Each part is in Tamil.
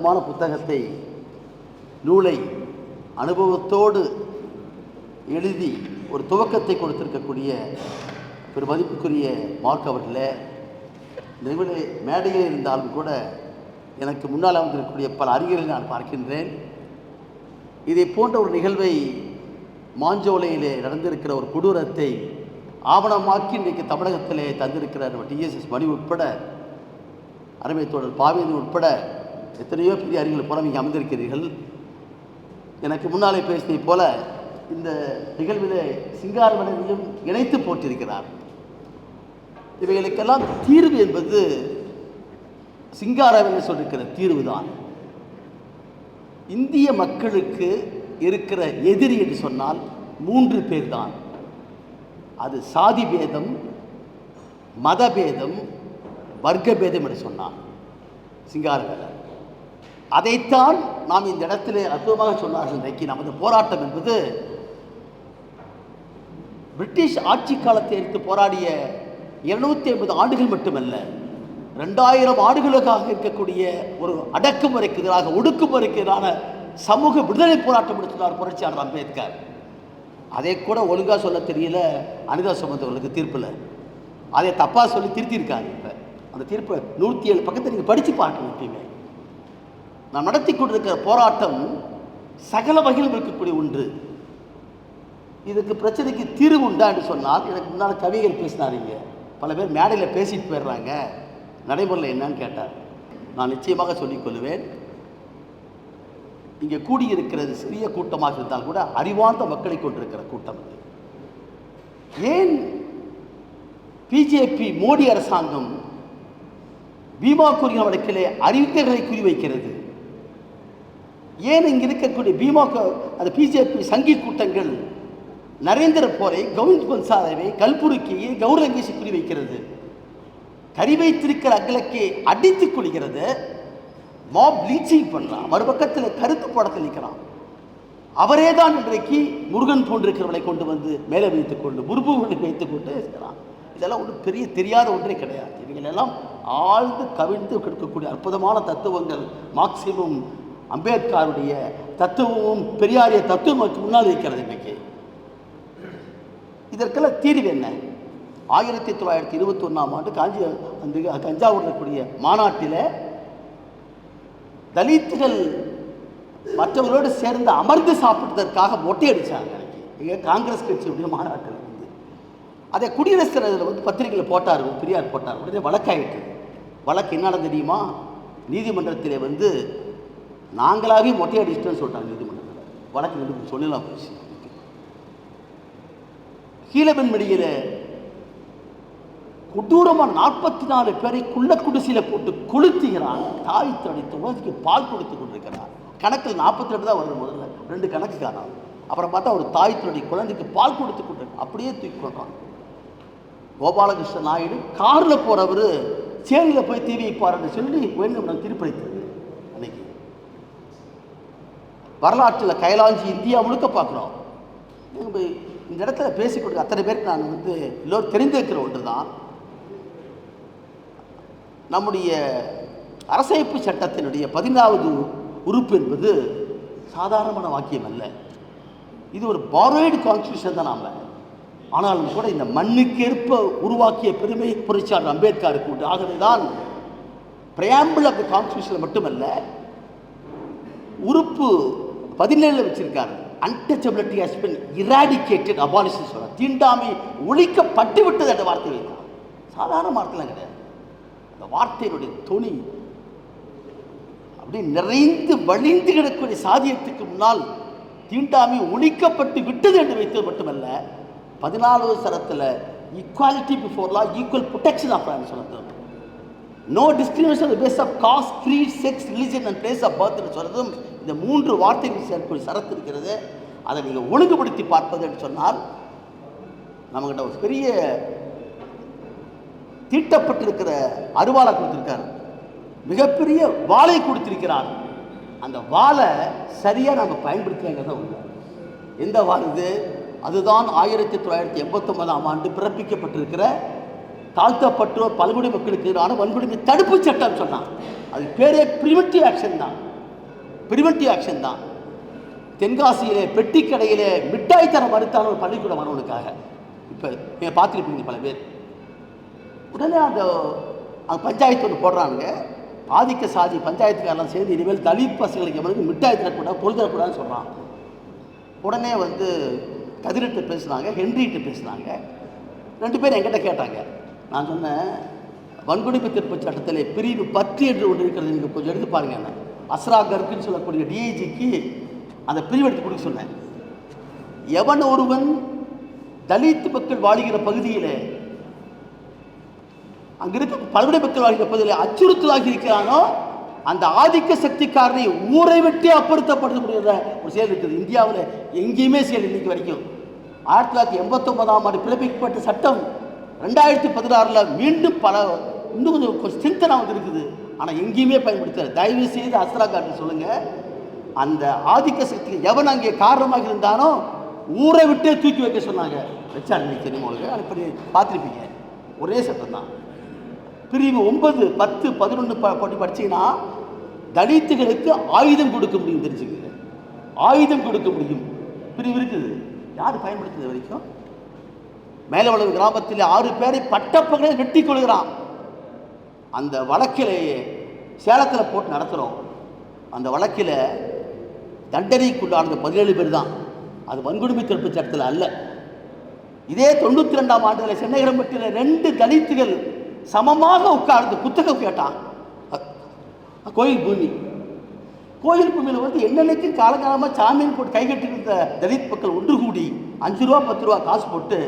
அற்புதமான புத்தகத்தை நூலை அனுபவத்தோடு எழுதி ஒரு துவக்கத்தை கொடுத்திருக்கக்கூடிய ஒரு மதிப்புக்குரிய மார்க் அவர்களே நிகழ்வு மேடையில் இருந்தாலும் கூட எனக்கு முன்னால் அமர்ந்திருக்கக்கூடிய பல அறிஞர்களை நான் பார்க்கின்றேன். இதை போன்ற ஒரு நிகழ்வை மாஞ்சோலையிலே நடந்திருக்கிற ஒரு கொடூரத்தை ஆவணமாக்கி இன்றைக்கு தமிழகத்திலே தந்திருக்கிற டிஎஸ்எஸ் மணி உட்பட அருமை தோழர் பாவேந்தன் உட்பட எத்தனையோ பெரிய அறிஞர்கள் போல நீங்கள் அமர்ந்திருக்கிறீர்கள். எனக்கு முன்னாலே பேசியதைப் போல இந்த நிகழ்விலே சிங்காரவனையும் இணைத்து போட்டிருக்கிறார். இவைகளுக்கெல்லாம் தீர்வு என்பது சிங்காரவன் சொல்லிருக்கிற தீர்வு தான். இந்திய மக்களுக்கு இருக்கிற எதிரி என்று சொன்னால் மூன்று பேர் தான். அது சாதி பேதம் மதபேதம் வர்க்க பேதம் என்று சொன்னான் சிங்காரவேலர் அதைத்தான் நாம் இந்த இடத்திலே அற்புதமாக சொன்னார்கள். இன்றைக்கு நமது போராட்டம் என்பது பிரிட்டிஷ் ஆட்சி காலத்தை எடுத்து போராடிய இருநூத்தி ஐம்பது ஆண்டுகள் மட்டுமல்ல ரெண்டாயிரம் ஆண்டுகளுக்காக இருக்கக்கூடிய ஒரு அடக்குமுறைக்கு எதிராக ஒடுக்குமுறைக்கு எதிரான சமூக விடுதலை போராட்டம் எடுத்துள்ளார் புரட்சியாளர் அம்பேத்கர். அதை கூட ஒழுங்காக சொல்ல தெரியல அனிதா சுமந்தவர்களுக்கு தீர்ப்பில் அதை தப்பாக சொல்லி திருத்தியிருக்காங்க இப்போ. அந்த தீர்ப்பை நூற்றி ஏழு பக்கத்தை நீங்கள் படித்து பார்க்கணும் எப்பயுமே. நாம் நடத்தி கொண்டிருக்கிற போராட்டம் சகல வகையிலும் இருக்கக்கூடிய ஒன்று. இதுக்கு பிரச்சனைக்கு தீர்வு உண்டா என்று சொன்னால் எனக்கு முன்னால் கவிகள் பேசினாருங்க. பல பேர் மேடையில் பேசிட்டு போயிடுறாங்க. நடைமுறையில் என்னன்னு கேட்டார். நான் நிச்சயமாக சொல்லிக்கொள்வேன் இங்கே கூடியிருக்கிறது சிறிய கூட்டமாக இருந்தால் கூட அறிவார்ந்த மக்களை கொண்டிருக்கிற கூட்டம். இது ஏன் பிஜேபி மோடி அரசாங்கம் பீமா குரியன் வழக்கிலே அறிவிக்கர்களை குறிவைக்கிறது? ஏன் இங்கே இருக்கக்கூடிய பீமா அந்த பிஜேபி சங்கி கூட்டங்கள்? நரேந்திர போரை கவுண்ட் பன்சாரவை கல்புருக்கியை கௌரங்கேசி குறிவைக்கிறது. கறி வைத்திருக்கிற அகலக்கே அடித்து கொள்கிறது. மாப் ப்ளீச்சிங் பண்ணுறான் மறுபக்கத்தில் கருத்து படத்தில் நிற்கிறான் அவரே தான் இன்றைக்கு முருகன் போன்றிருக்கிறவளை கொண்டு வந்து மேலே வைத்துக் கொண்டு முருபுகளை வைத்துக் கொண்டு இருக்கிறான். இதெல்லாம் ஒன்றும் பெரிய தெரியாத ஒன்றே கிடையாது. இவங்களெல்லாம் ஆழ்ந்து கவிழ்ந்து கொடுக்கக்கூடிய அற்புதமான தத்துவங்கள். மாக்சிமம் அம்பேத்கருடைய தத்துவமும் பெரியாரிய தத்துவம் முன்னால் இருக்கிறது இன்றைக்கு இதற்கெல்லாம் தீர்வு என்ன? ஆயிரத்தி தொள்ளாயிரத்தி இருபத்தி ஒன்றாம் ஆண்டு காஞ்சி அந்த தஞ்சாவூர் இருக்கக்கூடிய மாநாட்டில் தலித்துகள் மற்றவர்களோடு சேர்ந்து அமர்ந்து சாப்பிட்டதற்காக மொட்டை அடித்தாங்க இங்கே காங்கிரஸ் கட்சியுடைய மாநாட்டில் வந்து. அதை குடியரசுத் தலைவர் வந்து பத்திரிகையில் போட்டார் பெரியார் போட்டார். உடனே வழக்காயிட்டு. வழக்கு என்ன தெரியுமா? நீதிமன்றத்திலே வந்து நாங்களாகவே மொட்டை அடிச்சிட்டோன்னு சொல்லிட்டாங்க நீதிமன்றத்தில். வழக்கு ரெண்டு சொல்லலாம் போச்சு. கீழபெண்மணியில் கொடூரமாக நாற்பத்தி நாலு பேரை குள்ள குடிசையில் போட்டு கொளுத்துகிறான். தாய் தடை துவதிக்கு பால் கொடுத்து கொண்டிருக்கிறான் கணக்கில் நாற்பத்தி ரெண்டு தான் வருது முதல்ல. ரெண்டு கணக்கு காரணம் அப்புறம் பார்த்தா ஒரு தாய் தன்னுடைய குழந்தைக்கு பால் கொடுத்து கொண்டு அப்படியே தூக்கி கொண்டான் கோபாலகிருஷ்ண நாயுடு காரில் போகிறவர் சேரியில் போய் தீ வைப்பாருன்னு சொல்லி வேண்டும் திருப்பளித்தது வரலாற்றில் கைலாஞ்சி இந்தியா முழுக்க பார்க்குறோம். இந்த இடத்துல பேசிக்கொண்டு கொடுக்க அத்தனை பேருக்கு நான் வந்து எல்லோரும் தெரிந்திருக்கிற ஒன்று தான் நம்முடைய அரசமைப்பு சட்டத்தினுடைய பதினாவது உறுப்பு என்பது சாதாரணமான வாக்கியம் அல்ல. இது ஒரு பாரோய்டு கான்ஸ்டியூஷன் தான் நாம. ஆனாலும் கூட இந்த மண்ணுக்கேற்ப உருவாக்கிய பெருமை புரட்சியாளர் அம்பேத்கருக்கு உண்டு. ஆகவே தான் பிரயாம்பிள் ஆஃப் த கான்ஸ்டியூஷன் மட்டுமல்ல உறுப்பு பதினேழில் வச்சிருக்காரு. Untouchability has been eradicated abolition சொல்கிறார் தீண்டாமை ஒழிக்கப்பட்டு விட்டது என்ற வார்த்தை வைத்தான் சாதாரண வார்த்தைலாம் கிடையாது. அந்த வார்த்தையினுடைய துணி அப்படியே நிறைந்து வழிந்து கிடக்கூடிய சாதியத்துக்கு முன்னால் தீண்டாமை ஒழிக்கப்பட்டு விட்டது என்று வைத்தது மட்டுமல்ல பதினாலாவது சரத்தில் equality before law equal protection of சொல்லுறது no discrimination base of caste creed sex religion and place of பர்த்னு சொல்கிறதும் இந்த மூன்று வார்த்தைகள் சேர்க்கக்கூடிய சரத்து இருக்கிறது அதை நீங்கள் ஒழுங்குபடுத்தி பார்ப்பது என்று சொன்னால் நம்மகிட்ட ஒரு பெரிய தீட்டப்பட்டிருக்கிற அருவாளை கொடுத்துருக்காரு. மிகப்பெரிய வாளை கொடுத்திருக்கிறார். அந்த வாளை சரியாக நாங்கள் பயன்படுத்துறங்கிறத உண்மை. எந்த வாள் இது? அதுதான் ஆயிரத்தி தொள்ளாயிரத்தி எண்பத்தொன்பதாம் ஆண்டு பிறப்பிக்கப்பட்டிருக்கிற தாழ்த்தப்பட்டோர் பல்குடி மக்களுக்கு எதிரான வன்கொடுமை தடுப்பு சட்டம் சொன்னான் அது பேரே பிரிமிட்டிவ் ஆக்ஷன் தான். ப்ரிவென்டிவ் ஆக்ஷன் தான். தென்காசியிலே பெட்டி கடையிலே மிட்டாய் தர மறுத்தான ஒரு பள்ளிக்கூட மாணவனுக்காக. இப்போ நீங்கள் பார்த்துருப்பீங்க பல பேர். உடனே அந்த அந்த பஞ்சாயத்து ஒன்று போடுறாங்க ஆதிக்க சாதி பஞ்சாயத்துக்காரெல்லாம் சேர்ந்து இனிமேல் தலித் பசங்களுக்கு எவனுக்கு மிட்டாய் தரக்கூடாது பொருள் தரக்கூடாதுன்னு சொல்கிறான் உடனே வந்து கதிரிட்டு பேசுனாங்க ஹென்ரிட்டு பேசுனாங்க. ரெண்டு பேரும் என்கிட்ட கேட்டாங்க. நான் சொன்னேன் வன்கொடுமை திருப்பு சட்டத்தில் பிரிவு பத்து என்று ஒன்று இருக்கிறது நீங்கள் கொஞ்சம் எடுத்து பாருங்க என்ன. அஸ்ரா கர்க்குன்னு சொல்லக்கூடிய டிஐஜிக்கு அந்த பிரிவெடுத்து கொடுக்க சொன்னேன் எவன் ஒருவன் தலித் மக்கள் வாழுகிற பகுதியில் அங்கே இருக்க பல்கலை மக்கள் வாழ்கிற பகுதியில் அச்சுறுத்தலாகி இருக்கிறானோ அந்த ஆதிக்க சக்திக்காரனை ஊரை விட்டு அப்புறத்தப்படுத்த முடியாத ஒரு செயல் இருக்குது. இந்தியாவில் எங்கேயுமே செயல் இன்னைக்கு வரைக்கும். ஆயிரத்தி தொள்ளாயிரத்தி எண்பத்தொன்பதாம் ஆண்டு பிறப்பிக்கப்பட்ட சட்டம் ரெண்டாயிரத்தி பதினாறில் மீண்டும் பல இன்னும் கொஞ்சம் கொஞ்சம் வந்து இருக்குது ஆனால் எங்கேயுமே பயன்படுத்தல. தயவு செய்து அஸ்ரா காட்டு சொல்லுங்கள் அந்த ஆதிக்க சக்தி எவன் அங்கே காரணமாக இருந்தானோ ஊரை விட்டே தூக்கி வைக்க சொன்னாங்க. வச்சு அனுப்பி தெரியுமா உங்களுக்கு? பார்த்துருப்பீங்க. ஒரே சட்டம் தான். பிரிவு ஒன்பது பத்து பதினொன்று போட்டி படிச்சீங்கன்னா தலித்துகளுக்கு ஆயுதம் கொடுக்க முடியும் தெரிஞ்சுக்கங்க. ஆயுதம் கொடுக்க முடியும். பிரிவு இருக்குது. யார் பயன்படுத்துது வரைக்கும்? மேலவளவு கிராமத்தில் ஆறு பேரை பட்டப்பகலை வெட்டி கொள்கிறான். அந்த வழக்கிலேயே சேலத்தில் போட்டு நடத்துகிறோம் அந்த வழக்கில் தண்டனைக்குள்ளானது பதினேழு பேர் தான். அது வன்கொடுமை தடுப்பு சட்டத்தில் அல்ல. இதே தொண்ணூற்றி ரெண்டாம் ஆண்டுகளில் சென்னையிடம்பட்டியில் ரெண்டு தலித்துகள் சமமாக உட்கார்ந்து புத்தகம் கேட்டான். கோயில் பூமி. கோயில் பூமியில் வந்து என்னென்னைக்கு காலகாலமாக சாமியின் போட்டு கை கட்டியிருந்த தலித் மக்கள் ஒன்று கூடி அஞ்சு ரூபா பத்து ரூபா காசு போட்டு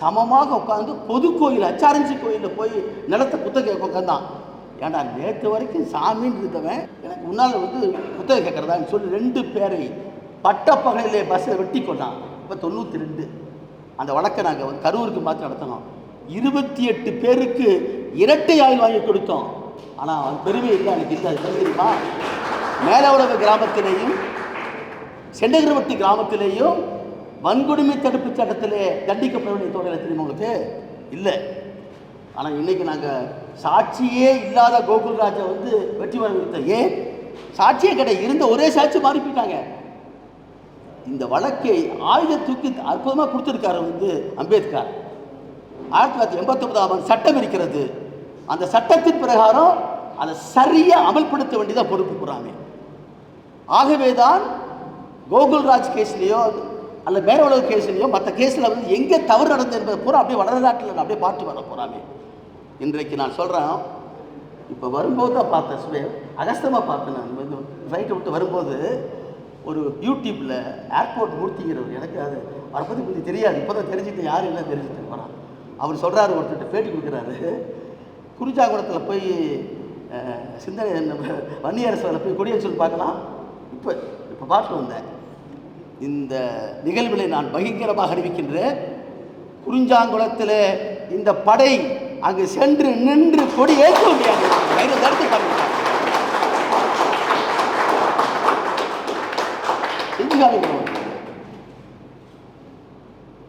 சமமாக உட்காந்து பொது கோயில் அச்சாரஞ்சி கோயிலில் போய் நிலத்தை புத்தகம் உட்காந்தான் ஏன்டா நேற்று வரைக்கும் சாமின்னு இருந்தவன் எனக்கு முன்னால் வந்து புத்தகம் கேட்குறதான்னு சொல்லி ரெண்டு பேரை பட்டப்பகலிலே பஸ்ஸில் வெட்டி கொண்டான். இப்போ தொண்ணூற்றி ரெண்டு அந்த வழக்கை நாங்கள் வந்து கரூருக்கு மாற்றி நடத்தினோம் இருபத்தி எட்டு பேருக்கு இரட்டை ஆயுள் வாங்கி கொடுத்தோம். ஆனால் அவன் பெருமை இல்லை எனக்கு இல்லை. அது தெரியுமா மேலவளவு கிராமத்திலேயும் செண்டகிரவட்டி கிராமத்திலேயும் வன்கொடுமை தடுப்பு சட்டத்திலே தண்டிக்கப்பட வேண்டிய தோழர் தெரியுமா உங்களுக்கு? இல்லை. ஆனால் இன்னைக்கு நாங்கள் சாட்சியே இல்லாத கோகுல்ராஜை வந்து வெற்றி பெற வைத்தோம் ஏன்? சாட்சியே கிடையாது இருந்த ஒரே சாட்சி மாறி போயிட்டாங்க இந்த வழக்கை ஆயுத தூக்கி அற்புதமாக கொடுத்துருக்காரு வந்து அம்பேத்கர். ஆயிரத்தி தொள்ளாயிரத்தி எண்பத்தொன்பதாம் ஆண்டு சட்டம் இருக்கிறது. அந்த சட்டத்தின் பிரகாரம் அதை சரியாக அமல்படுத்த வேண்டியதாக பொறுப்பு கூறாமே ஆகவே தான் கோகுல்ராஜ் கேஸ்லேயோ அல்ல உலக கேஸ்லையோ மற்ற கேஸில் வந்து எங்கே தவறு நடந்தது என்பதை பூரா அப்படியே வடநாட்டில் அப்படியே பார்த்து வர போகிறாமே இன்றைக்கு நான் சொல்கிறேன் இப்போ வரும்போது தான் பார்த்தேன் சுவே அகஸ்தமாக பார்த்தேன் நான். வந்து ஃப்ளைட்டை விட்டு வரும்போது ஒரு யூடியூப்பில் ஏர்போர்ட் மூர்த்திங்கிறவர் எனக்கு அது அவரை பற்றி கொஞ்சம் தெரியாது. இப்போ தான் தெரிஞ்சுட்டு யாரும் இல்லை தெரிஞ்சுட்டு போகிறான் அவர் சொல்கிறாரு ஒருத்தர் பேட்டி கொடுக்குறாரு. குறிஞ்சாங்குளத்தில் போய் சிந்தனை வன்னியரசில் போய் கொடியை சொல்லி பார்க்கலாம். இப்போ இப்போ பார்த்து வந்தேன். இந்த நிகழ்வுகளை நான் பகிரங்கமாக அறிவிக்கின்றேன். குறிஞ்சாங்குளத்தில் இந்த படை அங்கு சென்று நின்று கொடி ஏற்க முடியாது. தடுத்து பாருங்க. செஞ்சு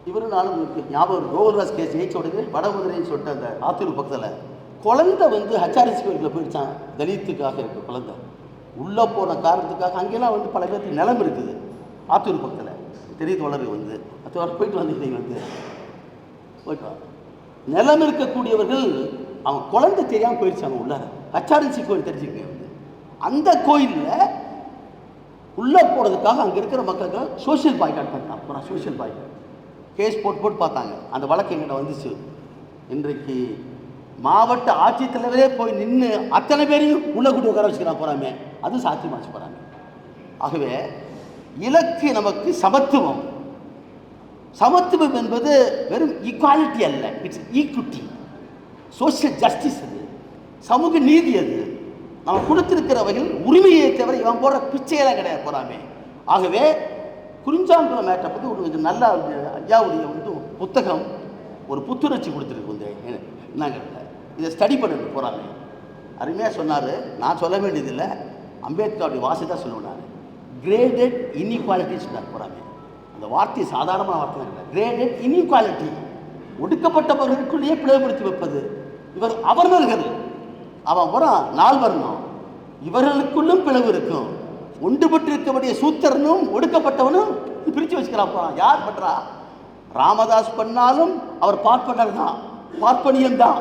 இவரும் நானும் உங்களுக்கு ஞாபகம் கோகுல்ராஜ் கேஸ் ஜெயிச்ச உடனே வடமதுரைன்னு சொல்லிட்டு அந்த ஆத்தூர் பக்கத்தில் குழந்தை வந்து ஹச்ஆர்எஸ் கோயிலில் போயிடுச்சான் தலித்துக்காக இருக்க குழந்தை. உள்ளே போன காரணத்துக்காக அங்கெல்லாம் வந்து பல பேருக்கு நிலம் இருக்குது. ஆத்தூர் பக்கத்தில் தெரிய வளரு வந்து. அது போயிட்டு வந்தீங்க வந்து. போயிட்டு வா. நிலம் இருக்கக்கூடியவர்கள் அவன் குழந்தை தெரியாமல் போயிடுச்சாங்க உள்ளார. ஹச்ஆர்என்சி கோயில் தெரிஞ்சுக்கங்க வந்து. அந்த கோயிலில் உள்ளே போனதுக்காக அங்கே இருக்கிற மக்களுக்கு சோஷியல் பாய்காட் பண்ணிட்டான். அப்புறம் சோஷியல் பாய்காட் கேஸ் போட்டு போட்டு பார்த்தாங்க. அந்த வழக்கு எங்கிட்ட வந்துச்சு. இன்றைக்கு மாவட்ட ஆட்சித்தலைவரே போய் நின்று அத்தனை பேரையும் உள்ளே கூட்டி உட்கார வச்சுக்கிறான் போகிறாமே அது சாத்தியமாச்சு போகிறாங்க ஆகவே இலக்கு நமக்கு சமத்துவம். சமத்துவம் என்பது வெறும் ஈக்குவாலிட்டி அல்ல. இட்ஸ் ஈக்குட்டி சோஷியல் ஜஸ்டிஸ் அது. சமூக நீதி அது. நம்ம கொடுத்திருக்கிற வகையில் உரிமையை தவிர இவன் போடுற பிச்சையெல்லாம் கிடையாது போறாமே ஆகவே குறிஞ்சாங்குளம் மேட்டை பற்றி ஒரு இது நல்ல ஒரு ஐயாவுடைய வந்து புத்தகம் ஒரு புத்துணர்ச்சி கொடுத்துருக்கு வந்து என்னங்க இதை ஸ்டடி பண்ணிட்டு போகிறாங்க அருமையாக சொன்னார். நான் சொல்ல வேண்டியதில்லை. அம்பேத்கருடைய வாசி தான் சொல்லுவேன் நான். கிரேடட் இன்இக்வாலிட்டி சொன்னார் போகிறாங்க அந்த வார்த்தை சாதாரணமான வார்த்தை இல்லை. கிரேடட் இன்இக்வாலிட்டி ஒடுக்கப்பட்டவர்களுக்குள்ளேயே பிளவுபடுத்தி வைப்பது. இவர் அவர்கள் அவன் வரும் நால் வரணும் இவர்களுக்குள்ளும் பிளவு இருக்கும். ஒன்றுபட்டு இருக்கக்கூடிய சூத்திரனும் ஒடுக்கப்பட்டவனும் பிரித்து வச்சுக்கிறான் போகிறான் யார் பண்ணுறா ராமதாஸ் பண்ணாலும் அவர் பார்ப்பனர் தான். பார்ப்பனியம் தான்.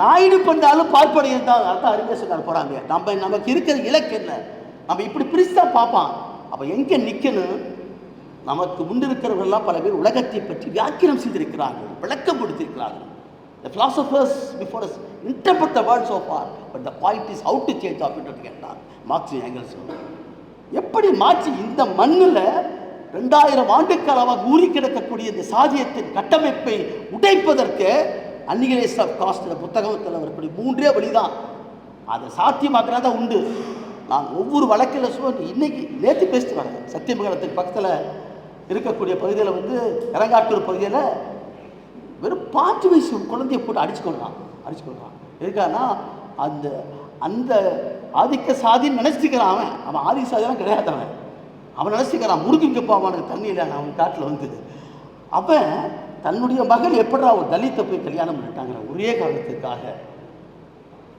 நாயுடு பண்ணாலும் பார்ப்பனியம் தான். அதான் அருமையாக சொன்னார் போகிறாங்க நம்ம நமக்கு இருக்கிற இலக்கு என்ன? நம்ம இப்படி பிரித்து தான் பார்ப்பான். அப்போ எங்கே நிற்கணும் நமக்கு முன்னிருக்கிறவர்கள்லாம் பல பேர் உலகத்தை பற்றி வியாக்கியம் செய்திருக்கிறார்கள் விளக்கம் கொடுத்திருக்கிறார்கள். The philosophers before us interpret the world so far, but the point is how to change of it கேட்டார். மார்க்ஸ் ஏங்கல்ஸ் எப்படி மாற்றி இந்த மண்ணில் ரெண்டாயிரம் ஆண்டுக்காலமாக ஊறி கிடக்கக்கூடிய இந்த சாதியத்தின் கட்டமைப்பை உடைப்பதற்கு அன்னிகலேஸ் ஆஃப் காஸ்ட் புத்தகத்தில் வரக்கூடிய மூன்றே வழிதான். அதை சாத்தியமாக்குறதா உண்டு. நான் ஒவ்வொரு வழக்கில் சொல்லி இன்னைக்கு நேற்று பேசிட்டு வரேன். சத்தியமங்கலத்துக்கு பக்கத்தில் இருக்கக்கூடிய பகுதியில் வந்து இறங்காட்டூர் பகுதியில் வெறும் பாஞ்சு வயசு குழந்தைய போட்டு அடிச்சு கொள்றான் அடிச்சு கொள்றான் எதுக்கானா அந்த அந்த ஆதிக்க சாதின்னு நினச்சிக்கிறான் அவன். அவன் ஆதிக்க சாதியெல்லாம் கிடையாது அவன். அவன் நினச்சிக்கிறான் முருகிங்க போவானுக்கு தண்ணியில் அவன் காட்டில் வந்து. அவன் தன்னுடைய மகள் எப்படா ஒரு தலித்தை போய் கல்யாணம் பண்ணிட்டாங்கிற ஒரே காரணத்துக்காக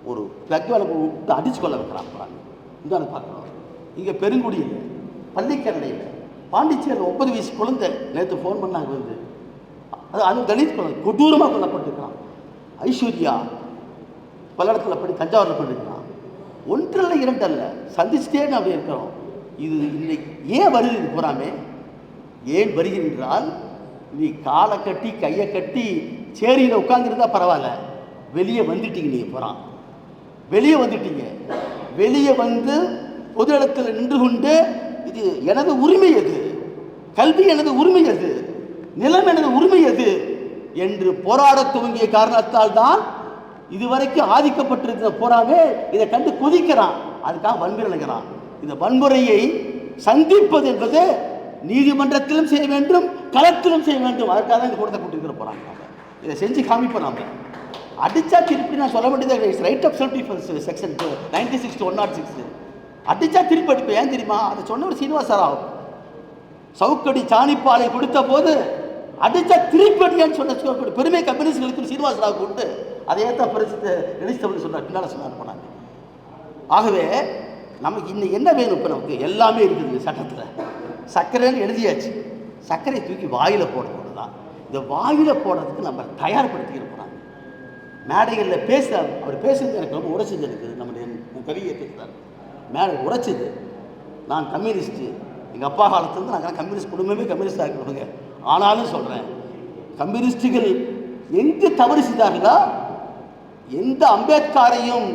ஒரு பிளக் விளக்கு விட்டு அடிச்சு கொள்ள வைக்கிறான் போகிறாங்க பார்க்குறோம் இங்கே பெருங்குடியில் பள்ளிக்கரணையில் பாண்டிச்சேரியில் ஒன்பது வயசு குழந்தை நேற்று ஃபோன் பண்ணாங்க வந்து. அது அது தலித் குழந்தை கொடூரமாக கொல்லப்பட்டிருக்கிறான். ஐஸ்வர்யா பல இடத்துல படி தஞ்சாவூரில் பண்ணிருக்கிறான். ஒன்றல்ல இரண்டல்ல சந்திச்சுட்டே அப்படி இருக்கிறோம். இது இன்னைக்கு ஏன் வருது இது பூராமே ஏன் வருகின்றால் நீ காலை கட்டி கையை கட்டி சேரியில் உட்காந்துருந்தா பரவாயில்ல. வெளியே வந்துட்டீங்க நீங்கள் போகிறான் வெளியே வந்துட்டீங்க. வெளியே வந்து பொது இடத்தில் நின்று கொண்டு இது எனது உரிமை எது? கல்வி எனது உரிமை எது? நிலம் எனது உரிமை எது? என்று போராடத் துவங்கிய காரணத்தால் தான் இதுவரைக்கும் ஆதிக்கப்பட்டிருக்கிற போராவே இதை கண்டு கொதிக்கிறான். அதுக்காக வன்முறைகிறான் இந்த வன்முறையை சந்திப்பது என்பது நீதிமன்றத்திலும் செய்ய வேண்டும் களத்திலும் செய்ய வேண்டும். அதற்காக தான் இந்த கூட்டத்தை கூட்டிருக்கிற போறாங்க. இதை செஞ்சு காமிப்போம் நாம. அடித்தா திருப்பி நான் சொல்ல வேண்டியது right of self defence section ninety six one nought six அடிச்சா திருப்பி அடிப்பேன். ஏன் தெரியுமா? அதை சொன்னவர் சீனிவாச ராவ். சவுக்கடி சாணிப்பாலை கொடுத்த போது அடிச்சா திருப்பி அடியான்னு சொன்ன பெருமை கம்யூனிஸ்டுகளுக்கு சீனிவாச ராவ் கொண்டு அதையே தான் பரிசுத்த எழுத்தவர்கள் சொன்னார். பின்னால் சொன்னார் போனாங்க ஆகவே நமக்கு இன்னும் என்ன வேணும் இப்போ நமக்கு? எல்லாமே இருக்குது சட்டத்தில். சர்க்கரைன்னு எழுதியாச்சு. சர்க்கரையை தூக்கி வாயில் போடக்கூடாது தான் இந்த வாயில் போடுறதுக்கு நம்ம தயார்படுத்திக்கிறோம் மேடைகளில் பேச அவர் பேசுறது எனக்கு ரொம்ப உரைச்சது எனக்கு நம்முடைய கவியை பேசுகிறார் மேடை உடைச்சது நான் கம்யூனிஸ்ட்டு. எங்கள் அப்பா காலத்துலேருந்து நாங்கள் கம்யூனிஸ்ட் குடும்பமே கம்யூனிஸ்டாக இருக்கிறவங்க ஆனாலும் சொல்கிறேன் கம்யூனிஸ்டுகள் எங்கு தவறு செய்தார்களோ? எந்த அம்பேத்கரையும்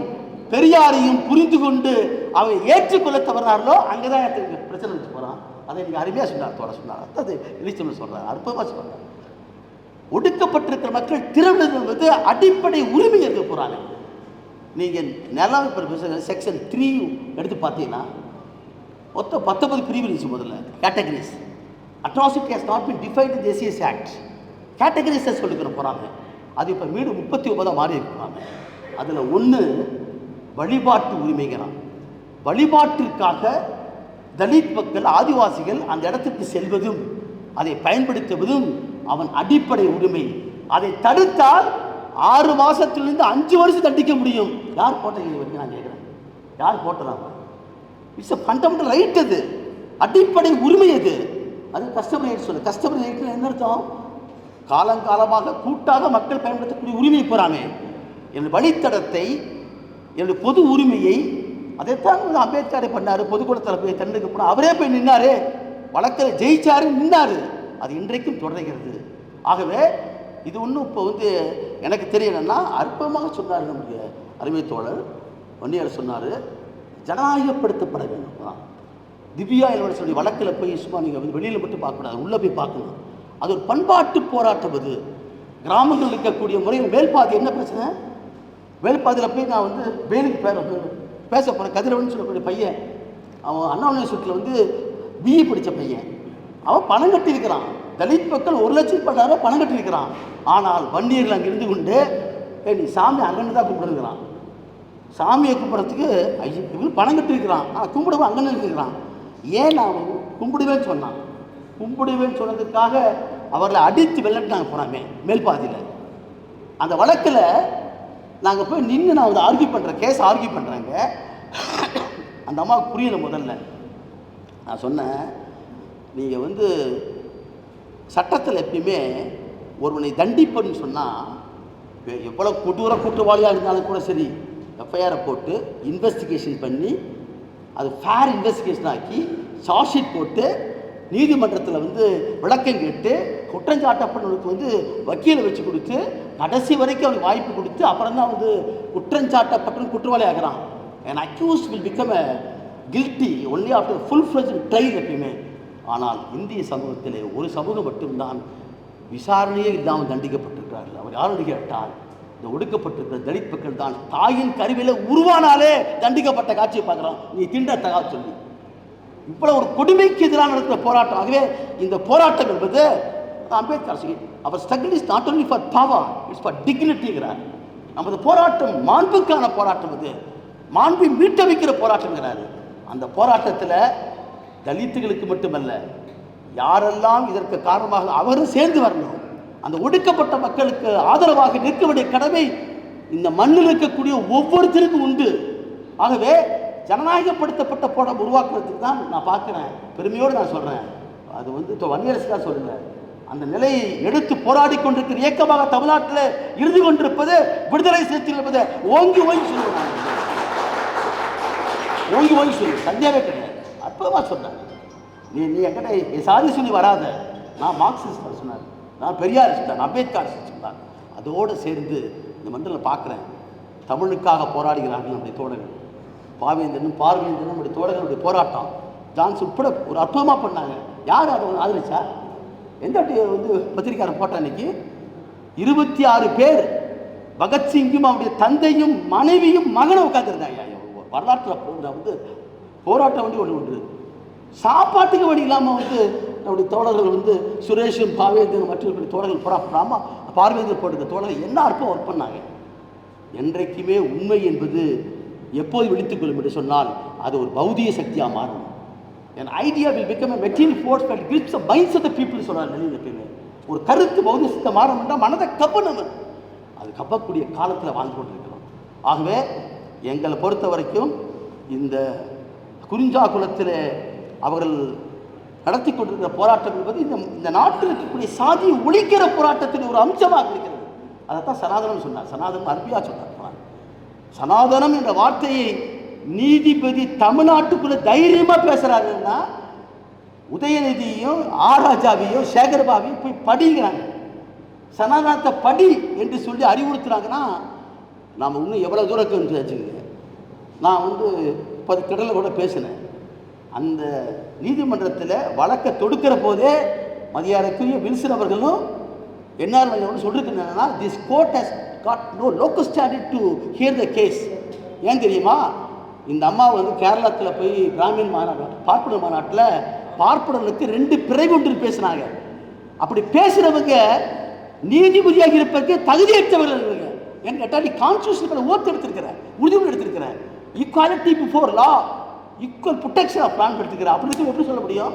பெரியாரையும் புரிந்து கொண்டு அவை ஏற்றுக்கொள்ள தவறினார்களோ அங்கே தான் எனக்கு பிரச்சனை வச்சு போகிறான் அதை நீங்கள் அருமையாக சொன்னார் தோட சொன்னார். அது இழிச்சொல்ல சொல்கிறார் அற்புதமாக சொல்கிறார் ஒடுக்கப்பட்டிருக்கிற மக்கள் திரண்டது அடிப்படை உரிமை என்று போகிறாங்க நீங்கள் நிலம் இப்போ செக்ஷன் த்ரீ எடுத்து பார்த்தீங்கன்னா மொத்தம் பத்தொன்பது பிரிவு இருந்துச்சு முதல்ல categories atrocity has not been define தேசியஸ் act கேட்டகரிஸை சொல்லிக்கிற போகிறாங்க அது இப்போ மீடு முப்பத்தி ஒன்பதாக மாறி இருக்கிறாங்க அதில் ஒன்று வழிபாட்டு உரிமைகிறான் வழிபாட்டிற்காக தலித் மக்கள் ஆதிவாசிகள் அந்த இடத்துக்கு செல்வதும் அதை பயன்படுத்துவதும் அவன் அடிப்படை உரிமை. அதை தடுத்தால் ஆறு மாசத்திலிருந்து அஞ்சு வருஷம் தண்டிக்க முடியும். யார் போட்டது இது வரைக்கும் நான் கேட்குறேன்? யார் போட்டதான் இட்ஸ் அ ஃபண்டமெண்டல் ரைட் அது. அடிப்படை உரிமை அது. அது கஸ்டமர் ரைட் சொல்லு. கஸ்டமர் ரைட்ல என்ன அர்த்தம்? காலங்காலமாக கூட்டாக மக்கள் பயன்படுத்தக்கூடிய உரிமை போகிறாமே எனது வழித்தடத்தை என்னுடைய பொது உரிமையை அதைத்தான் அம்பேத்கரை பண்ணார். பொதுக்கூடத்தில் போய் தன்னுக்கு போனால் அவரே போய் நின்னாரு. வழக்கில் ஜெயிச்சாரு நின்னாரு. அது இன்றைக்கும் தொடர்கிறது. ஆகவே இது ஒன்றும் இப்போ வந்து எனக்கு தெரியலன்னா அற்பமாக சொன்னார் நம்முடைய அருமை தோழர். வன்னியார் சொன்னார் ஜனநாயகப்படுத்தப்பட வேண்டும். திவ்யா திவ்யா சொல்லி வழக்கில் போய் சும்மா நீங்கள் வந்து வெளியில் மட்டும் பார்க்கக்கூடாது உள்ளே போய் பார்க்கணும். அது ஒரு பண்பாட்டு போராட்டம் அது. கிராமங்கள் இருக்கக்கூடிய முறையில் வேல்பாதி என்ன பிரச்சனை? வேல்பாதியில் போய் நான் வந்து வேலுக்கு பேர பேச போகிறேன் கதிரவன் சொல்லக்கூடிய பையன். அவன் அண்ணா யூனிவர்சிட்டியில் வந்து பிஇ படித்த பையன். அவன் பணம் கட்டியிருக்கிறான். தலித் மக்கள் ஒரு லட்சம் பட்டார பணம் கட்டியிருக்கிறான். ஆனால் வன்னியர்கள் அங்கே இருந்து கொண்டு நீ சாமி அங்கன்னு தான் கூப்பிடுங்கிறான் சாமியை கும்பிட்றதுக்கு ஐயோ இவன் பணம் கட்டிருக்கிறான் ஆனால் கும்பிடுவேன் அங்கன்னு இருக்கிறான் ஏன் நான் கும்பிடுவேன்னு சொன்னான்? கும்பிடுவேன்னு சொன்னதுக்காக அவர்களை அடித்து வெள்ளட்டாங்க போனாமே மேல்பாதியில் அந்த வழக்கில் நாங்கள் போய் நின்று நான் வந்து ஆர்கியூ பண்ணுறேன் கேஸ் ஆர்கியூ பண்ணுறாங்க அந்த அம்மாவுக்கு புரியலை முதல்ல. நான் சொன்னேன் நீங்கள் வந்து சட்டத்தில் எப்பயுமே ஒருவனை தண்டிப்பன்னு சொன்னால் எவ்வளோ கொடூர குற்றவாளியாக இருந்தாலும் கூட சரி எஃப்ஐஆரை போட்டு இன்வெஸ்டிகேஷன் பண்ணி அது ஃபேர் இன்வெஸ்டிகேஷன் ஆக்கி சார்ஜ்ஷீட் போட்டு நீதிமன்றத்தில் வந்து விளக்கம் கேட்டு குற்றஞ்சாட்டப்பட்டவனுக்கு வந்து வக்கீலை வச்சு கொடுத்து கடைசி வரைக்கும் அவனுக்கு வாய்ப்பு கொடுத்து அப்புறம் தான் வந்து குற்றஞ்சாட்டப்பட்டவன் குற்றவாளி ஆகிறான். And accused will become a guilty only after full fledged trial எப்பயுமே. ஆனால் இந்திய சமூகத்திலே ஒரு சமூகம் மட்டும்தான் விசாரணையே இல்லாமல் தண்டிக்கப்பட்டிருக்கிறார்கள். அவர் யாருடைய கேட்டால் இந்த ஒடுக்கப்பட்டிருக்கிற தலித் மக்கள் தான் தாயின் கருவியில் உருவானாலே தண்டிக்கப்பட்ட காட்சியை பார்க்குறோம். நீ திண்ட தகா சொல்லி. இவ்வளவு ஒரு கொடுமைக்கு எதிராக நடக்கிற போராட்டம். ஆகவே இந்த போராட்டம் என்பது அம்பேத்கர் சொல்லி அவர் struggle is not only for power it's for டிக்னிட்டிங்கிறார். நமது போராட்டம் மாண்புக்கான போராட்டம் இது மாண்பை மீட்டமைக்கிற போராட்டம்ங்கிறாரு. அந்த போராட்டத்தில் தலித்துகளுக்கு மட்டுமல்ல யாரெல்லாம் இதற்கு காரணமாக அவரும் சேர்ந்து வரணும் அந்த ஒடுக்கப்பட்ட மக்களுக்கு ஆதரவாக நிற்க வேண்டிய கடமை இந்த மண்ணில் இருக்கக்கூடிய ஒவ்வொருத்தருக்கும் உண்டு. ஆகவே ஜனநாயகப்படுத்தப்பட்ட போடம் உருவாக்குறதுக்கு தான் நான் பார்க்குறேன். பெருமையோடு நான் சொல்கிறேன் அது வந்து இப்போ வன்னியரசுக்காக சொல்லல அந்த நிலையை எடுத்து போராடி கொண்டிருக்கிற இயக்கமாக தமிழ்நாட்டில் இருந்து கொண்டிருப்பது விடுதலை சிறுத்தைகள் என்பதை ஓங்கி ஓங்கி சொல்லுவேன் ஓங்கி ஓங்கி சொல்லு சந்தேகமே கிடையாது. அற்புதமாக சொன்னேன் நீ நீ என்கிட்ட என் சாதி சொல்லி வராத. நான் மார்க்சிஸ்ட் சொன்னார். நான் பெரியார் சொன்னார். அம்பேத்கர் சொன்னார். அதோடு சேர்ந்து இந்த மந்திரில் பார்க்குறேன். தமிழுக்காக போராடுகிறார்கள் நம்முடைய தோழர்கள். பாவேந்தனும் பார்வேந்தனும் நம்முடைய தோழர்களுடைய போராட்டம். ஜான்ஸ் உட்பட ஒரு அற்புதமாக பண்ணாங்க. யார் அதை ஆதரிச்சா? எந்த வந்து பத்திரிக்காரன் போட்டால் அன்னைக்கு இருபத்தி ஆறு பேர். பகத்சிங்கும் அவருடைய தந்தையும் மனைவியும் மகனும் உட்காந்துருந்தாங்க வரலாற்றில் வந்து போராட்டம் வண்டி ஒன்று ஒன்று சாப்பாட்டுக்கு வழி இல்லாமல் வந்து நம்முடைய தோழர்கள் வந்து சுரேஷும் பாவேந்தரும் மற்றவர்களுடைய தோழர்கள் போராடாம பார்வேந்தர் போட்டிருக்க தோழர்கள் என்ன அற்பம் ஒர்க் பண்ணாங்க? என்றைக்குமே உண்மை என்பது எப்போது விழித்துக் கொள்ளும் என்று சொன்னால் அது ஒரு பௌதிக சக்தியாக மாறும் என் idea will become a material force but grips the minds of the people சொல்றாரு லலித் எப்பயுமே ஒரு கருத்து பௌதிக சக்தி மாறும் என்றால் மனதை கப்பணும் அது கப்பக்கூடிய காலத்தில் வாழ்ந்து கொண்டிருக்கிறோம். ஆகவே எங்களை பொறுத்த வரைக்கும் இந்த குறிஞ்சா குலத்தில் அவர்கள் நடத்தி கொண்டிருக்கிற போராட்டம் என்பது இந்த இந்த நாட்டில் இருக்கக்கூடிய சாதியை ஒழிக்கிற போராட்டத்தின் ஒரு அம்சமாக இருக்கிறது. அதைத்தான் சனாதனம் சொன்னார். சனாதனம் அருமையாக சொன்னார். சனாதனம் என்ற வார்த்தையை நீதிபதி தமிழ்நாட்டுக்குள்ளே தைரியமாக பேசுகிறாருன்னா உதயநிதியும் ஆராஜாவையும் சேகர்பாவையும் போய் படிங்கிறாங்க. சனாதனத்தை படி என்று சொல்லி அறிவுறுத்துறாங்கன்னா நாம் இன்னும் எவ்வளோ தூரம் வச்சுக்கோங்க. நான் வந்து பத்து கடலில் கூட பேசினேன். அந்த நீதிமன்றத்தில் வழக்கை தொடுக்கிற போதே மதியாரைக்குரிய வில்சன் அவர்களும் என்ஆர் மணியவர்களும் சொல்லியிருக்கிறாங்கன்னா this court has got no local standard to hear the case ஏன் தெரியுமா? இந்த அம்மா வந்து கேரளத்தில் போய் கிராமின் மாநாடு பார்ப்பன மாநாட்டில் பார்ப்பனர்களுக்கு ரெண்டு பிறை கொண்டு பேசினாங்க. அப்படி பேசுகிறவங்க நீதிபதியாக இருப்பதற்கு தகுதியற்றவர்கள் இவங்க. ஏன்னு கேட்டால் நீ கான்ஸ்டியூஷன் ஓத்து எடுத்திருக்கிற உறுதிமொழி எடுத்திருக்கிறேன் equality before law equal protection of plan எடுத்துக்கிற அப்படி இருக்கும் எப்படி சொல்ல முடியும்?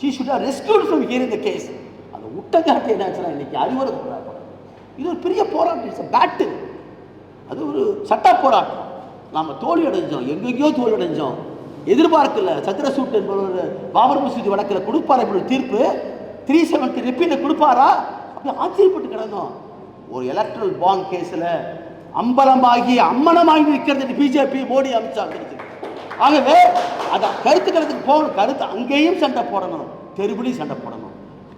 She should are rescued from here இந்த கேஸ் அந்த உட்டங்காட்டி என்ன ஆச்சுன்னா இன்னைக்கு அறிவுரை போராட்டம் இது ஒரு பெரிய போராட்டம். இட்ஸ் பேட்டு அது ஒரு சட்ட போராட்டம். நாம் தோல்வி அடைஞ்சோம். எங்கெங்கேயோ தோல்வி அடைஞ்சோம். எதிர்பார்க்கல. சந்திரசூட் என்பவர் பாபர் மசூதி வடக்கில் கொடுப்பாரா இப்படி ஒரு தீர்ப்பு? த்ரீ செவன்ட்டி ரிப்பீட்டை கொடுப்பாரா? அப்படி ஆச்சரியப்பட்டு கிடந்தோம். ஒரு எலக்ட்ரல் பாண்ட் கேஸில் அம்பலமாகி அம்மனமாகி நிற்கிறது பிஜேபி மோடி அமித்ஷா தெரிஞ்சு ஆகவே அதை கருத்து கருத்துக்கு போகணும் கருத்து அங்கேயும் சண்டை போடணும். தெருபடியும் சண்டை போடணும்.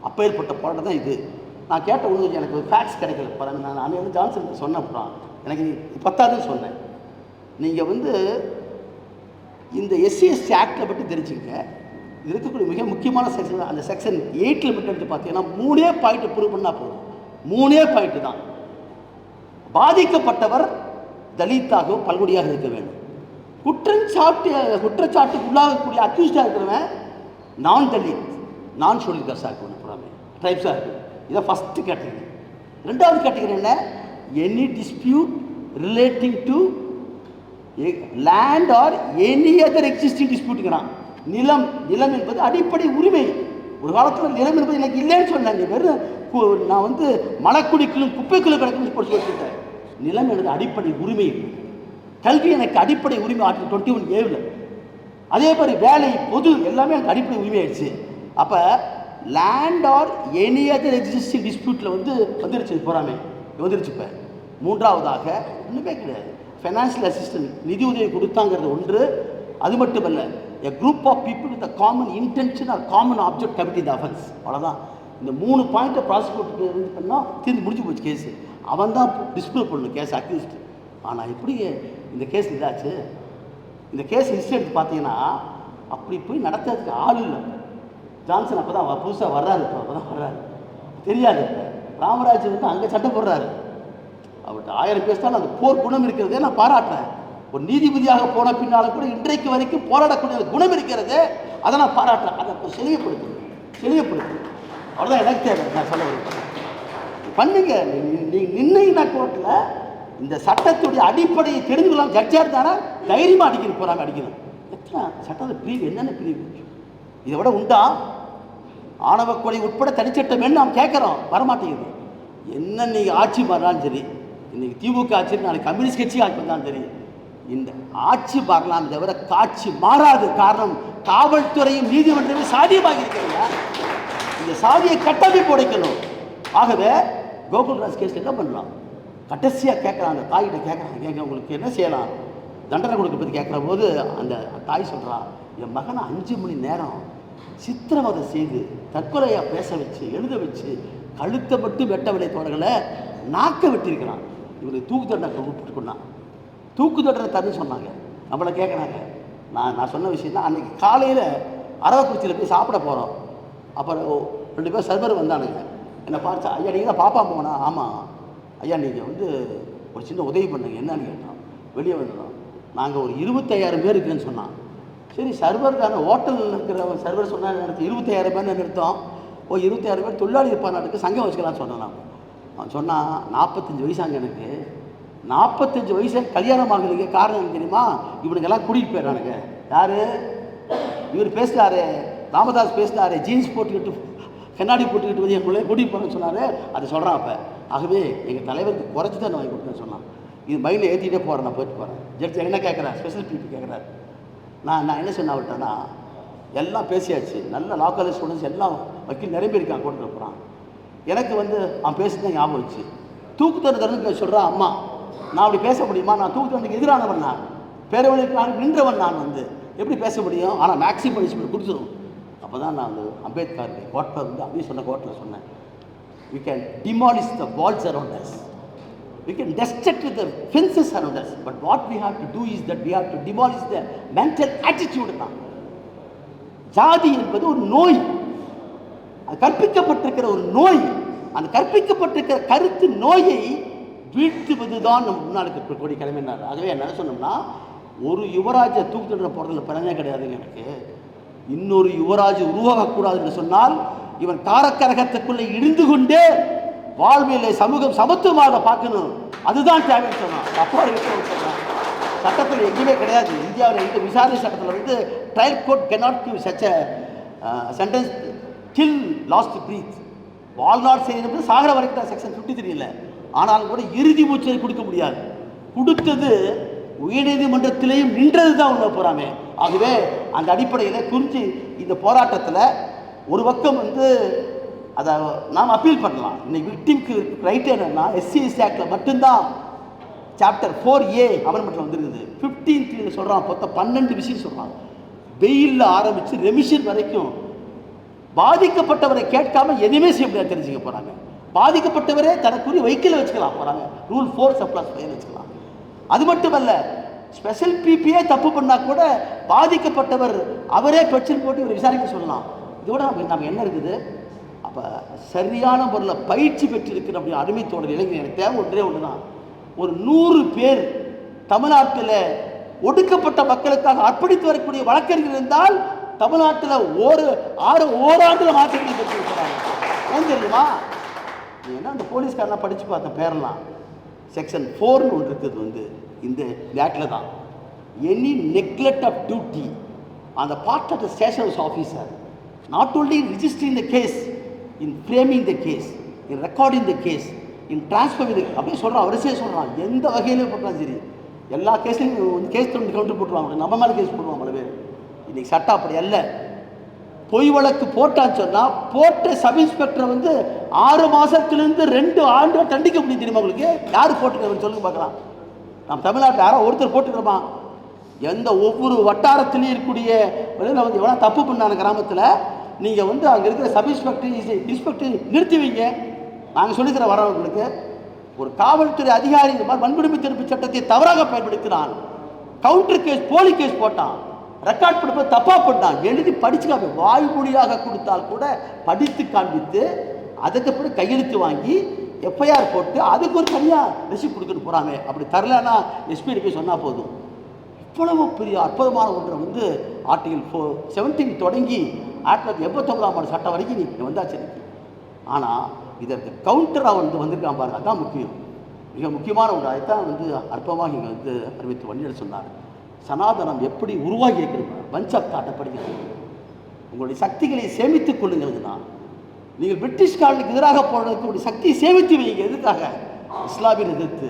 அப்பேற்பட்ட போராட்டம் தான் இது. நான் கேட்ட ஒன்று எனக்கு ஒரு ஃபேக்ஸ் கிடைக்கல. பாருங்க நான் நான் வந்து ஜான்சன் சொன்னேன் அப்புறம். எனக்கு பத்தாவது பத்தாதுன்னு சொன்னேன். நீங்கள் வந்து இந்த எஸ்சிஎஸ்டி ஆக்டில் பற்றி தெரிஞ்சுக்க இருக்கக்கூடிய மிக முக்கியமான செக்ஷன் அந்த செக்ஷன் எயிட்டில் மட்டும் எடுத்து பார்த்தீங்கன்னா மூணே பாயிண்ட் ப்ரூவ் பண்ணால் போதும். மூணே பாயிண்ட் தான். பாதிக்கப்பட்டவர் தலித்தாகவும் பல்குடியாக இருக்க வேண்டும். குற்றச்சாட்டு குற்றச்சாட்டுக்கு உள்ளாகக்கூடிய அக்யூஸ்டாக இருக்கிறவன் நான் தலித் நான் ஷெடியூல்காஸ்டாக இருக்கணும் புறாமே. ட்ரைப்ஸாக இருக்கணும் இதை ஃபஸ்ட்டு கேட்டகரி ரெண்டாவது கேட்டகரி என்ன? Any dispute relating to land or any other existing டிஸ்பியூட்டுங்கிறான் நிலம் நிலம் என்பது அடிப்படை உரிமை. ஒரு காலத்தில் நிலம் என்பது எனக்கு இல்லைன்னு சொன்னாங்க. வெறும் நான் வந்து மலக்குடிக்குள்ளும் குப்பைக்குள்ள கிடக்குன்னு போட்டு சொல்லிட்டேன் நிலம் எனது அடிப்படை உரிமை. கல்வி எனக்கு அடிப்படை உரிமை ஆர்டிகல் டுவெண்ட்டி ஒன் ஏவில் அதே மாதிரி வேலை பொது எல்லாமே எனக்கு அடிப்படை உரிமை ஆயிடுச்சு. அப்போ land or any other existing டிஸ்பியூட்டில் வந்து வந்துருச்சு போகிறாமே வந்துருச்சு இப்போ. மூன்றாவதாக ஒன்றுமே கிடையாது. ஃபைனான்சியல் அசிஸ்டன்ட் நிதி உதவி கொடுத்தாங்கிறது ஒன்று. அது மட்டுமல்ல a group of people with common intention or common object commit the offence அவ்வளோதான் இந்த மூணு பாயிண்ட்டை ப்ராசிக்யூட்டர் இது பண்ணால் தீர்ந்து முடிஞ்சு போச்சு கேஸு அவன் தான் டிஸ்பிளே பண்ணணும் கேஸ் அக்யூஸ்ட் ஆனால் எப்படி இந்த கேஸ் இதாச்சு? இந்த கேஸ் ஹிஸ்ட்ரி எடுத்து பார்த்தீங்கன்னா அப்படி போய் நடத்துறதுக்கு ஆள் இல்லை. ஜான்சன் அப்போ தான் புதுசாக வர்றாரு இப்போ அப்போ தான் வர்றாரு. தெரியாது ராமராஜ் வந்து அங்கே சட்டை போடுறாரு. அவர்கிட்ட ஆயிரம் பேசினாலும் அந்த போர் குணம் இருக்கிறதே நான் பாராட்டுறேன். ஒரு நீதிபதியாக போன பின்னாலும் கூட இன்றைக்கு வரைக்கும் போராடக்கூடிய குணம் இருக்கிறது அதை நான் பாராட்டுறேன். அதை இப்போ செழியப்படுத்து செழியப்படுத்து அவ்வளோதான் எனக்கு தேவை. நான் சொல்ல விரும்புகிறேன் பண்ணுங்க. நீ- நீ நின்னீங்கன்னா கோர்ட்டில் இந்த சட்டத்துடைய அடிப்படையை தெரிந்து கொள்ளாம ஜட்ஜாக இருந்தானா? தைரியமாக அடிக்கிற போகிறாங்க அடிக்கணும். எத்தனை சட்டத்தில் பிரிவு என்னென்ன பிரிவு? இதை விட உண்டா? ஆணவ கொலை உட்பட தனிச்சட்டம் என்ன நாம் கேட்குறோம். வரமாட்டேங்குது. என்ன நீங்கள் ஆட்சி மாறினாலும் சரி இன்னைக்கு திமுக ஆட்சி நாளைக்கு கம்யூனிஸ்ட் கட்சி ஆட்சி வந்தாலும் சரி இந்த ஆட்சி மாறலாம் தவிர காட்சி மாறாது. காரணம் காவல்துறையும் நீதிமன்றமும் சாதியமாக இருக்கிறீங்க இந்த சாதியை கட்டமைப்பு உடைக்கணும். ஆகவே கோகுல்ராஜ் கேஸ் என்ன பண்ணலாம்? கடைசியாக கேட்குறாங்க அந்த கேட்குறாங்க கேட்க உங்களுக்கு என்ன செய்யலாம்? தண்டனை கொடுக்க பற்றி கேட்குற போது அந்த தாய் சொல்கிறா என் மகனை அஞ்சு மணி நேரம் சித்திரவதை செய்து தற்கொலையாக பேச வச்சு எழுத வச்சு கழுத்தை மட்டும் வெட்டவில்லை தோழர்களை நாக்க வெட்டியிருக்கிறான். இவருக்கு தூக்கு தண்டனை கொடுத்து கொண்டான். தூக்கு தண்டனை தருன்னு சொன்னாங்க. நம்மளை கேட்குறாங்க நான் நான் சொன்ன விஷயம் தான் அன்றைக்கி காலையில் அரவக்குறிச்சியில் போய் சாப்பிட போகிறோம் அப்புறம் ரெண்டு பேர் சர்வர் வந்தானுங்க. என்னை பார்த்தா ஐயா நீங்கள் தான் பாப்பா போனா ஆமாம் ஐயா நீங்கள் வந்து ஒரு சின்ன உதவி பண்ணுங்க. என்னன்னு கேட்டோம் வெளியே வந்துடும் நாங்கள் ஒரு இருபத்தையாயிரம் பேர் இருக்குன்னு சொன்னான். சரி சர்வருக்கான ஹோட்டலில் இருக்கிற சர்வர் சொன்னாங்க நடத்தி இருபத்தையாயிரம் பேர் நிறுத்தம். ஓ இருபத்தாயிரம் பேர் தொழிலாளி இருப்பானாட்டுக்கு சங்கம் வச்சுக்கலாம்னு சொன்னான் நான். அவன் சொன்னான் நாற்பத்தஞ்சு வயசாங்க எனக்கு. நாற்பத்தஞ்சு வயசு கல்யாணம் ஆகுதுங்க காரணம் என்ன தெரியுமா? இவனுங்கெல்லாம் கூட்டிகிட்டு போயிடுறானுங்க. யார்? இவர் பேசுகிறாரு ராமதாஸ் பேசினார் ஜீன்ஸ் போட்டுக்கிட்டு கண்ணாடி போட்டுக்கிட்டு வந்து என் பிள்ளைய கூட்டிகிட்டு போகிறேன்னு சொன்னார். அதை சொல்கிறான் அப்போ. ஆகவே எங்கள் தலைவருக்கு குறைச்சி தான் வாங்கி கொடுத்தேன்னு சொன்னான். இது மைண்டில் ஏற்றிக்கிட்டே போகிறேன் நான் போயிட்டு போகிறேன் ஜட்ஜ் என்ன கேட்குறேன் ஸ்பெஷல் பிபி கேட்குறாரு நான் நான் என்ன சொன்ன அவர்கிட்டனா எல்லாம் பேசியாச்சு. நல்ல லா காலேஜ் ஸ்டூடெண்ட்ஸ் எல்லாம் வக்கீல் நிரம்பியிருக்கான் பேர் இருக்கான் போகிறான் எனக்கு வந்து அவன் பேசுனது ஞாபகம் வச்சு. தூக்கு தண்டனை சொல்கிறான் அம்மா. நான் அப்படி பேச முடியுமா? நான் தூக்கு தண்டனைக்கு எதிரானவன் நான். பேரவழிக்கு நான் நின்றவன் நான் வந்து. எப்படி பேச முடியும்? ஆனால் மேக்ஸிமம் பனிஷ்மெண்ட் கொடுத்துரும். அப்போ தான் நான் வந்து அம்பேத்கர் கோட்டை வந்து அப்படியே சொன்ன கோட்டில் சொன்னேன். We can demolish the walls around us We can destruct the fences around us. But what we have to do is that we have to demolish the mental attitude now. ஜாதி என்பது ஒரு நோய். அது கற்பிக்கப்பட்டிருக்கிற ஒரு நோய். அந்த கற்பிக்கப்பட்டிருக்கிற கருத்து நோயை வீழ்த்துவது தான் நம்ம முன்னாளுக்கு இருக்கக்கூடிய கிளம்பினார். ஆகவே என்ன சொன்னோம்னா ஒரு யுவராஜ தூக்கு போகிறதுல பிறந்தே பிறனே கிடையாதுங்க எனக்கு. இன்னொரு யுவராஜ் உருவாகக்கூடாது என்று சொன்னால் இவன் காரக்கரகத்துக்குள்ளே இடிந்து கொண்டே வாழ்வியலை சமூகம் சமத்துவமாக பார்க்கணும். அதுதான் தேவைன்னு சொன்னான். அப்பா சொன்னான். சட்டத்தில் எங்கேயுமே கிடையாது. இந்தியாவில் எங்க விசாரணை சட்டத்தில் வந்து trial court cannot give such a sentence till last breath வாழ்நாள் செய்யணும் சாகர வரைக்கும் தான் செக்ஷன் ஃபிஃப்டி த்ரீல ஆனாலும் கூட இறுதி மூச்சை கொடுக்க முடியாது. கொடுத்தது உயர்நீதிமன்றத்திலேயும் நின்றது தான் உண்மை போகிறாமே ஆகவே அந்த அடிப்படையில் குறிஞ்சி இந்த போராட்டத்தில் ஒரு பக்கம் வந்து அதை நாம் அப்பீல் பண்ணலாம். இன்னைக்கு விக்டிம்க்கு ரைட் என்னென்னா எஸ்சி எஸ்சி ஆக்டில் மட்டும்தான் சாப்டர் ஃபோர் ஏ அமெண்ட்மெண்ட்டில் வந்துருக்குது. ஃபிஃப்டீன் த்ரீல சொல்கிறான் மொத்தம் பன்னெண்டு விஷயம் சொல்கிறான் வெயிலில் ஆரம்பித்து ரெமிஷன் வரைக்கும் பாதிக்கப்பட்டவரை கேட்காம எதுவுமே செய்ய முடியாது தெரிஞ்சுக்க போகிறாங்க பாதிக்கப்பட்டவரே தனக்குரிய வைக்கல வச்சுக்கலாம் போகிறாங்க ரூல் ஃபோர் சப்ளாஸ் பையன் வச்சுக்கலாம். அது மட்டுமல்ல ஸ்பெஷல் பிபியே தப்பு பண்ணால் கூட பாதிக்கப்பட்டவர் அவரே பெட்ஷன் போட்டு இவர் விசாரிக்க சொல்லலாம். இதோட நம்ம நம்ம என்ன இருக்குது? அப்போ சரியான முறையில் பயிற்சி பெற்றிருக்கிற அப்படி அருமை தோழர் இளைஞர். தேவை ஒன்றே ஒன்று தான் ஒரு நூறு பேர் தமிழ்நாட்டில் ஒடுக்கப்பட்ட மக்களுக்காக அர்ப்பணித்து வரக்கூடிய வழக்கறிஞர் இருந்தால் தமிழ்நாட்டில் ஒரு ஆறு ஓராண்டில் மாற்றங்களை பெற்றிருக்கிறாங்க ஏன் தெரியுமா? ஏன்னா அந்த போலீஸ்காரெலாம் படித்து பார்த்த பேரெல்லாம்? செக்ஷன் ஃபோர்னு ஒன்று இருக்கிறது வந்து இந்த நேட்டில் தான். எனி நெக்லெக்ட் ஆஃப் டியூட்டி அந்த part of the station officer not only registering the case in framing the case in recording the case in transfer இது அப்படியே சொல்கிறான் வரிசையாக சொல்கிறான் எந்த வகையிலும் போட்டாலும் சரி. எல்லா கேஸ்லையும் கேஸ் கவுண்டர் போட்டுருவாங்க. நம்ம மேலே கேஸ் போடுவாங்க பல பேர். இன்றைக்கி சட்டம் அப்படி அல்ல. பொய் வழக்கு போட்டான்னு சொன்னா போட்ட சப் இன்ஸ்பெக்டர் வந்து ஆறு மாசத்திலிருந்து ரெண்டு ஆண்டு தண்டிக்க முடியும் தெரியுமா உங்களுக்கு? யார் போட்டுக்கிறவங்க சொல்லுங்க பார்க்கலாம். நம்ம தமிழ்நாட்டில் யாரோ ஒருத்தர் போட்டுக்கிறோமா எந்த ஒவ்வொரு வட்டாரத்திலையும் இருக்கக்கூடிய வெளியில் வந்து எவ்வளோ தப்பு பண்ணான கிராமத்தில் நீங்கள் வந்து அங்கே இருக்கிற சப் இன்ஸ்பெக்டர் இன்ஸ்பெக்டர் நிறுத்தி வைங்க நாங்கள் சொல்லிக்கிற வரவங்களுக்கு ஒரு காவல்துறை அதிகாரி இந்த மாதிரி வன்கொடுமை தடுப்பு சட்டத்தை தவறாக பயன்படுத்தினான் கவுண்டர் கேஸ் போலி கேஸ் போட்டான் ரெக்கார்ட் பண்ணும்போது தப்பாக பண்ணான் எழுதி படிச்சுக்காம காமி வாய்மொழியாக கொடுத்தால் கூட படித்து காண்பித்து அதுக்கப்புறம் கையெழுத்து வாங்கி எஃப்ஐஆர் போட்டு அதுக்கு ஒரு தனியாக ரெசிப்ட் கொடுத்துட்டு போகிறாங்க அப்படி தரலன்னா எஸ்பிடி போய் சொன்னால் போதும். இவ்வளவு பெரிய அற்புதமான ஒன்றை வந்து ஆர்டிகல் ஃபோர் செவன்டீன் தொடங்கி ஆயிரத்தி தொள்ளாயிரத்தி எண்பத்தொம்பதாம் ஆண்டு சட்டம் வரைக்கும் நீ வந்தாச்சு இன்னைக்கு. ஆனால் இதற்கு கவுண்டராக வந்து வந்திருக்கான் பாருங்க. அதுதான் முக்கியம். மிக முக்கியமான ஒரு அதுதான் வந்து அற்பமாக இங்கே வந்து அறிவித்து வன்னியர் சொன்னார் சனாதனம் எப்படி உருவாகி இருக்கிறது பஞ்சாப் தாட்டை உங்களுடைய சக்திகளை சேமித்துக் கொள்ளுங்கிறது தான் நீங்கள் பிரிட்டிஷ் காலனுக்கு எதிராக போடுறதுக்கு உங்களுடைய சக்தியை சேமித்து வைங்க எதுக்காக? இஸ்லாமியை எதிர்த்து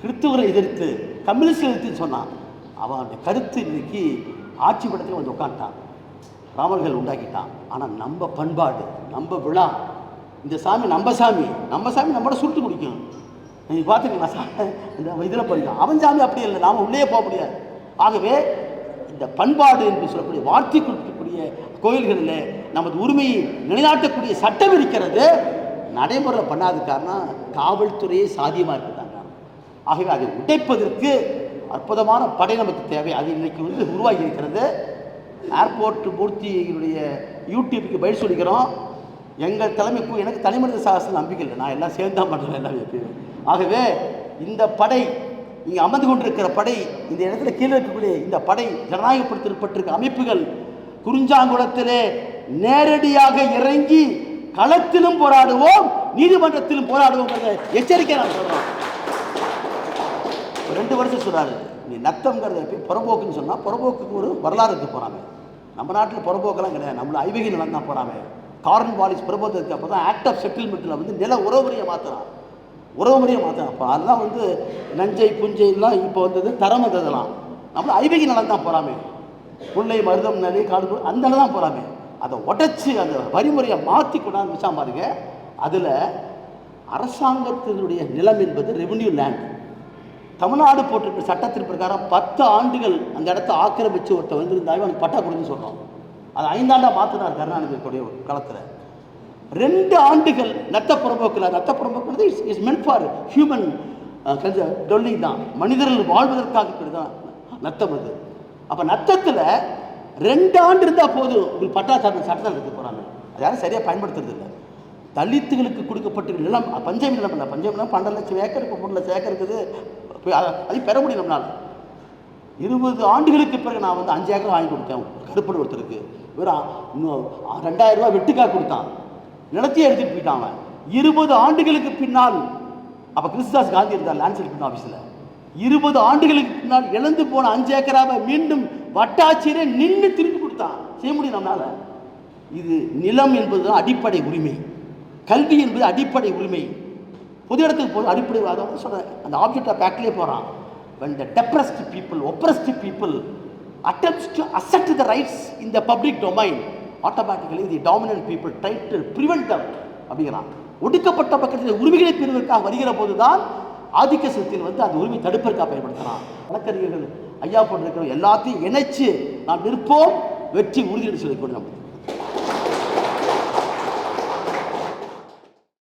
கிறிஸ்துவரை எதிர்த்து கம்யூனிஸ்ட் எதிர்த்துன்னு சொன்னான். அவனுடைய கருத்து இன்னைக்கு ஆட்சி படத்தில் வந்து உட்காந்துட்டான் ராமர்கள் உண்டாக்கிட்டான். ஆனால் நம்ம பண்பாடு நம்ம விழா இந்த சாமி நம்ம சாமி நம்ம சாமி நம்மளோட சுருட்டு குடிக்கும். நீங்கள் பார்த்துக்கலாம் சா இந்த இதில் படிக்கலாம் அவன் சாமி அப்படி இல்லை. நாம் உள்ளே போக முடியாது. ஆகவே இந்த பண்பாடு என்று சொல்லக்கூடிய வார்த்தை கொடுக்கக்கூடிய கோயில்களில் நமது உரிமையை நிலைநாட்டக்கூடிய சட்டம் இருக்கிறது நடைமுறை பண்ணாத காரணம் காவல்துறையே சாத்தியமாக இருக்குதாங்க ஆகவே அதை உடைப்பதற்கு அற்புதமான படை நமக்கு தேவை. அது இன்றைக்கு வந்து உருவாகி இருக்கிறது. ஏர்போர்ட் மூர்த்தியினுடைய யூடியூப்புக்கு பதில் சொல்லிக்கிறோம். எங்கள் தலைமைக்கு எனக்கு தனிமனித சாகசம் நம்பிக்கை இல்லை. நான் எல்லாம் சேர்ந்து தான் பண்ணுறேன் எல்லாம் ஆகவே இந்த படை இங்கே அமர்ந்து கொண்டிருக்கிற படை இந்த இடத்துல கீழே இருக்கக்கூடிய இந்த படை ஜனநாயகப்படுத்தப்பட்டிருக்க அமைப்புகள் குறிஞ்சாங்குளத்திலே நேரடியாக இறங்கி களத்திலும் போராடுவோம் நீதிமன்றத்திலும் போராடுவோம் எச்சரிக்கை நான் சொல்கிறோம் ரெண்டு வருஷம் சொல்றாரு. நீ நத்தம்ங்கிறத எப்படி புறம்போக்குன்னு சொன்னால் புறம்போக்குக்கு ஒரு வரலாறு இருக்கு போகிறாங்க நம்ம நாட்டில் புறம்போக்கெல்லாம் கிடையாது. நம்மள ஐவகி நிலம் தான் போகிறாங்க கார்ன் பாலிஸ் பிரபோதத்துக்கு அப்போ தான் ஆக்ட் ஆஃப் செட்டில்மெண்ட்டில் வந்து நில உறவுமுறையை மாற்றுறான் உறவுமுறையை மாற்றுறான் அப்போ அதெல்லாம் வந்து நஞ்சை புஞ்சைலாம் இப்போ வந்தது தரம் வந்ததெல்லாம் நம்மள ஐவகி நிலம் தான் போகிறாமே முல்லை மருதம் நலி காடு அந்த நிலம் தான் போகிறாமே அதை உடச்சி அந்த வரிமுறையை மாற்றி கொண்டாந்து வச்சா பாருங்க அதில் அரசாங்கத்தினுடைய நிலம் என்பது ரெவென்யூ லேண்ட் தமிழ்நாடு போட்டிருக்க சட்டத்தின் பிரகாரம் பத்து ஆண்டுகள் அந்த இடத்த ஆக்கிரமித்து ஒருத்தர் வந்திருந்தாலும் அவனுக்கு பட்டா கொடுன்னு சொல்கிறோம் அது ஐந்தாண்டாக மாற்றினார் கருணாநிதியுடைய காலத்தில். ரெண்டு ஆண்டுகள் நத்த புறம்போக்கில் நத்த புறம்போக்கு is is meant for human dwelling தான். மனிதர்கள் வாழ்வதற்காக இப்படி தான் நத்தம் அது. அப்போ நத்தத்தில் ரெண்டு ஆண்டு இருந்தால் போதும். உங்களுக்கு பட்டா சார்ந்த சட்டத்தில் எடுத்து போகிறாங்க அது யாரும் சரியாக பயன்படுத்துறது இல்லை. தலித்துகளுக்கு கொடுக்கப்பட்ட நிலம் பஞ்சமி நிலம் இல்லை. பஞ்சமி நிலம் பன்னெண்டு லட்சம் ஏக்கர் இப்போ மூணு லட்சம் ஏக்கர் இருக்குது. அது அதை பெற முடியும் நம்மளால். இருபது ஆண்டுகளுக்கு பிறகு நான் வந்து அஞ்சு ஏக்கர் வாங்கி கொடுத்தேன். கருப்பன் ஒருத்தருக்கு. வெறும் இன்னும் ரெண்டாயிரம் ரூபா வெட்டுக்காக கொடுத்தான். நிலத்தையே எடுத்துட்டு போயிட்டாங்க. இருபது ஆண்டுகளுக்கு பின்னால் அப்போ கிறிஸ்தாஸ் காந்தி இருந்தார் லேண்ட் செட்டில்மெண்ட் ஆஃபீஸில் இருபது ஆண்டுகளுக்கு பின்னால் இழந்து போன அஞ்சு ஏக்கராவை மீண்டும் வட்டாட்சியரே நின்று திருப்பி கொடுத்தான். செய்ய முடியும் நம்மளால? இது நிலம் என்பது அடிப்படை உரிமை. கல்வி என்பது அடிப்படை உரிமை. பொது இடத்துக்கு போது அடிப்படை அதாவது சொல்கிறேன் அந்த ஆப்ஜெக்ட் ஆஃப் ஆக்ட்லேயே போகிறான் when the depressed people oppressed people attempts to assert the rights in the public domain automatically the dominant people title to அப்படிங்கிறான். ஒடுக்கப்பட்ட பக்கத்தில் உரிமைகளை பெறுவதற்காக வருகிற போதுதான் ஆதிக்க சக்தியில் வந்து அந்த உரிமை தடுப்பதற்காக பயன்படுத்துகிறான் வழக்கறிஞர்கள் ஐயா போட்டிருக்கிற எல்லாத்தையும் இணைச்சு நாம் நிற்போம் வெற்றி உறுதி என்று நம்ம